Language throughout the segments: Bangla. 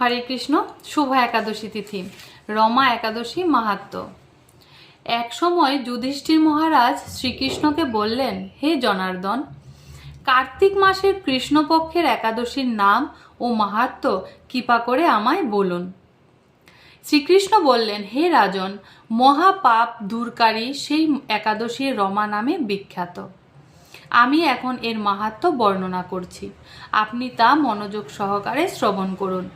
হরে কৃষ্ণ, শুভ একাদশী তিথি, রমা একাদশী মাহাত্ম। এক সময় যুধিষ্ঠির মহারাজ শ্রীকৃষ্ণকে বললেন, হে জনার্দন, কার্তিক মাসের কৃষ্ণপক্ষের একাদশীর নাম ও মাহাত্ম কৃপা করে আমায় বলুন। শ্রীকৃষ্ণ বললেন, হে রাজন, মহাপাপ দূরকারী সেই একাদশীর রমা নামে বিখ্যাত। আমি এখন এর মাহাত্ম বর্ণনা করছি। আপনি তা মনোযোগ সহকারে শ্রবণ করুন।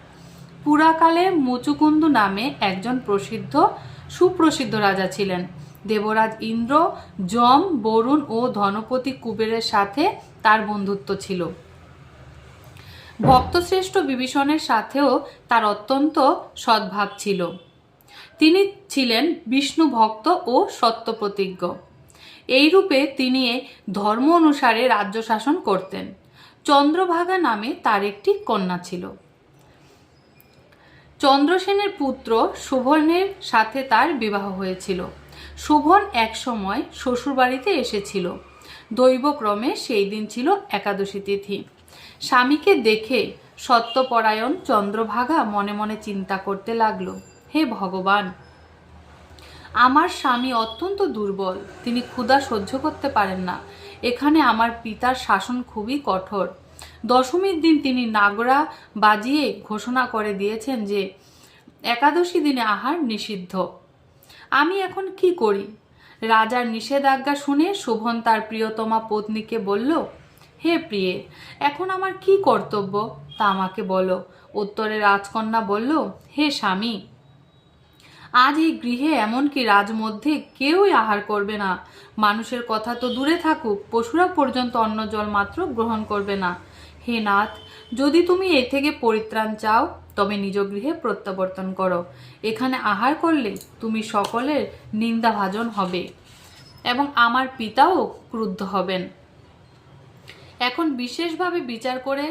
পুরাকালে মুচুকুন্দু নামে একজন প্রসিদ্ধ, সুপ্রসিদ্ধ রাজা ছিলেন। দেবরাজ ইন্দ্র, যম, বরুণ ও ধনপতি কুবেরের সাথে তার বন্ধুত্ব ছিল। ভক্তশ্রেষ্ঠ বিভীষণের সাথেও তার অত্যন্ত সদ্ভাব ছিল। তিনি ছিলেন বিষ্ণু ভক্ত ও সত্যপ্রতিজ্ঞ। এইরূপে তিনি ধর্ম অনুসারে রাজ্য শাসন করতেন। চন্দ্রভাগা নামে তার একটি কন্যা ছিল। চন্দ্রসেনের পুত্র শোভনের সাথে তার বিবাহ হয়েছিল। শোভন একসময় শ্বশুরবাড়িতে এসেছিল। দৈবক্রমে সেই দিন ছিল একাদশী তিথি। স্বামীকে দেখে সত্যপরায়ণ চন্দ্রভাগা মনে মনে চিন্তা করতে লাগল, হে ভগবান, আমার স্বামী অত্যন্ত দুর্বল, তিনি ক্ষুধা সহ্য করতে পারেন না। এখানে আমার পিতার শাসন খুবই কঠোর। দশমীর দিন তিনি নাগরা বাজিয়ে ঘোষণা করে দিয়েছেন যে, একাদশী দিনে আহার নিষিদ্ধ। আমি এখন কি করি? রাজার নিষেধাজ্ঞা শুনে শোভন তার প্রিয়তমা পত্নীকে বলল, হে প্রিয়ে, এখন আমার কি কর্তব্য? তা আমাকে বলো। উত্তরে রাজকন্যা বলল, হে স্বামী, আজ এই গৃহে এমনকি রাজমধ্যে কেউই আহার করবে না। মানুষের কথা তো দূরে থাকুক, পশুরা পর্যন্ত অন্ন জল মাত্র গ্রহণ করবে না। হে নাথ, যদি তুমি এ থেকে পরিত্রাণ চাও, তবে নিজ গৃহে প্রত্যাবর্তন করো। এখানে আহার করলে তুমি সকলের নিন্দাভাজন হবে এবং আমার পিতাও ক্রুদ্ধ হবেন। এখন বিশেষভাবে বিচার করে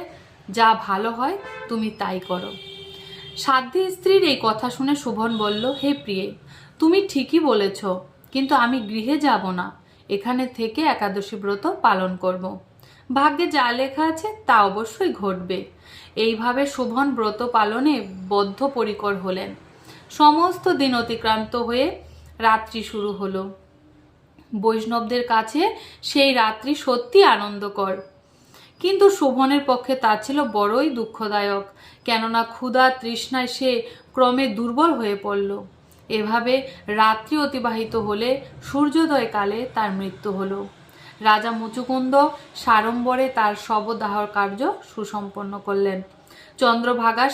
যা ভালো হয় তুমি তাই করো। সাধ্যী স্ত্রীর এই কথা শুনে শোভন বলল, হে প্রিয়ে, তুমি ঠিকই বলেছ, কিন্তু আমি গৃহে যাব না। এখানে থেকে একাদশী ব্রত পালন করব। ভাগ্যে যা লেখা আছে তা অবশ্যই ঘটবে। এইভাবে শোভন ব্রত পালনে বদ্ধপরিকর হলেন। সমস্ত দিন অতিক্রান্ত হয়ে রাত্রি শুরু হলো। বৈষ্ণবদের কাছে সেই রাত্রি সত্যি আনন্দকর। কিন্তু শোভনের পক্ষে তা ছিল বড়ই দুঃখদায়ক, কেননা ক্ষুধা তৃষ্ণায় সে ক্রমে দুর্বল হয়ে পড়ল। এভাবে রাত্রি অতিবাহিত হলে সূর্যোদয়কালে তার মৃত্যু হলো। রাজা মুচুকুন্দ সাড়ম্বরে তার শবদাহর কার্য সুসম্পন্ন করলেন। চন্দ্রভাগা